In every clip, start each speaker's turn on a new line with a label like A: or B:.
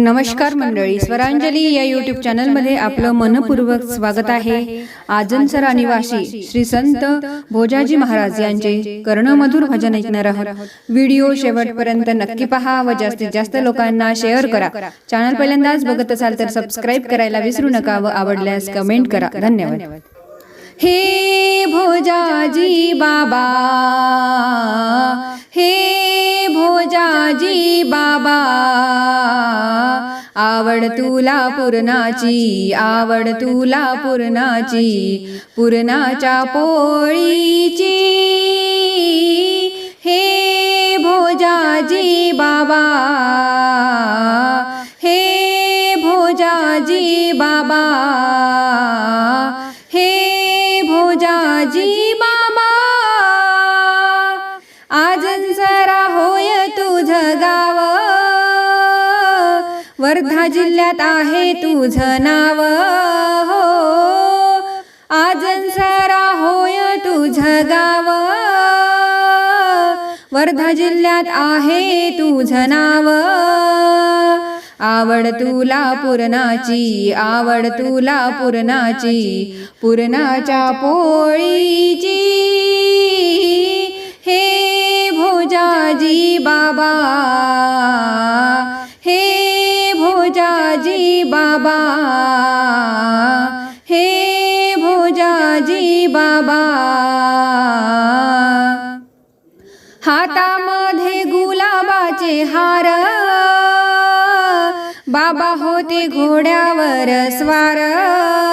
A: नमस्कार मंडळी. स्वरांजली या युट्यूब चॅनलमध्ये आपलं मनपूर्वक स्वागत आहे. आजनसरा निवासी श्री संत भोजाजी महाराज यांचे कर्णमधुर भजन ऐकणार आहोत. व्हिडिओ शेवटपर्यंत नक्की पहा व जास्तीत जास्त लोकांना शेअर करा. चॅनल पहिल्यांदाच बघत असाल तर सबस्क्राईब करायला विसरू नका व आवडल्यास कमेंट करा. धन्यवाद. हे भोजाजी बाबा. हे भोजाजी बाबा. आवड तुला पूर्णाची आवड तुला पूर्णाची पूर्णाच्या पोळीची. हे भोजाजी बाबा हे भोजाजी बाबा वर्धा जिल्ह्यात आहे तुझं नाव. हो. आज जरा होय तुझं गाव. वर्धा जिल्ह्यात आहे तुझं नाव. आवड तुला पूर्णाची आवड तुला पूर्णाची पूर्णाच्या पोळीची. हे भोजाजी बाबा बाबा। हे भोजाजी बाबा। हातामध्ये गुलाबाचे हार। बाबा होते घोड्यावर स्वार।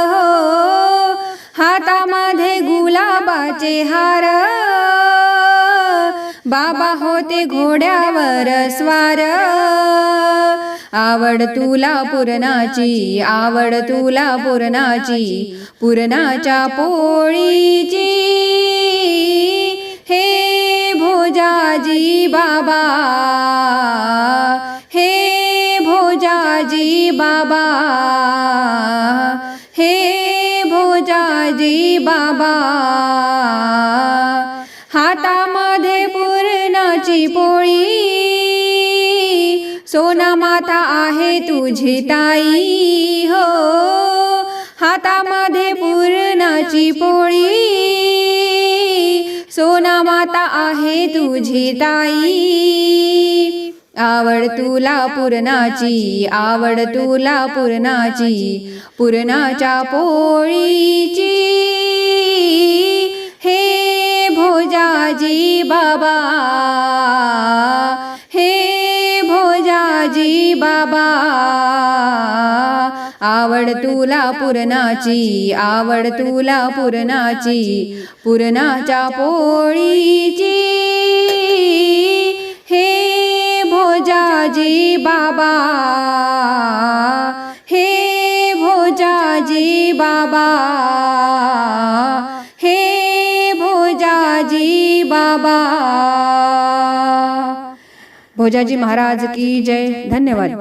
A: हो हातामध्ये गुलाबाचे हार। बाबा होते घोड्यावर स्वार। आवड तुला पुरणाची आवड तुला पुरणाची पुरणाच्या पोळीची. हे भोजाजी बाबा हे भोजाजी बाबा हे भोजाजी बाबा. हातामध्ये पुरणाची पोळी सोना माता आहे तुझी ताई हो. हातामध्ये पूर्णाची पोळी. सोना माता आहे तुझी ताई. आवड तुला पुरणाची आवड तुला पुरणाची पुरणाच्या पोळीची. भोजाजी बाबा. आवड तुला पुरणाची आवड तुला पुरणाची पुरणाच्या पोळीची. हे भोजाजी बाबा. हे भोजाजी बाबा. हे भोजाजी बाबा. भोजाजी महाराज की जय. धन्यवाद.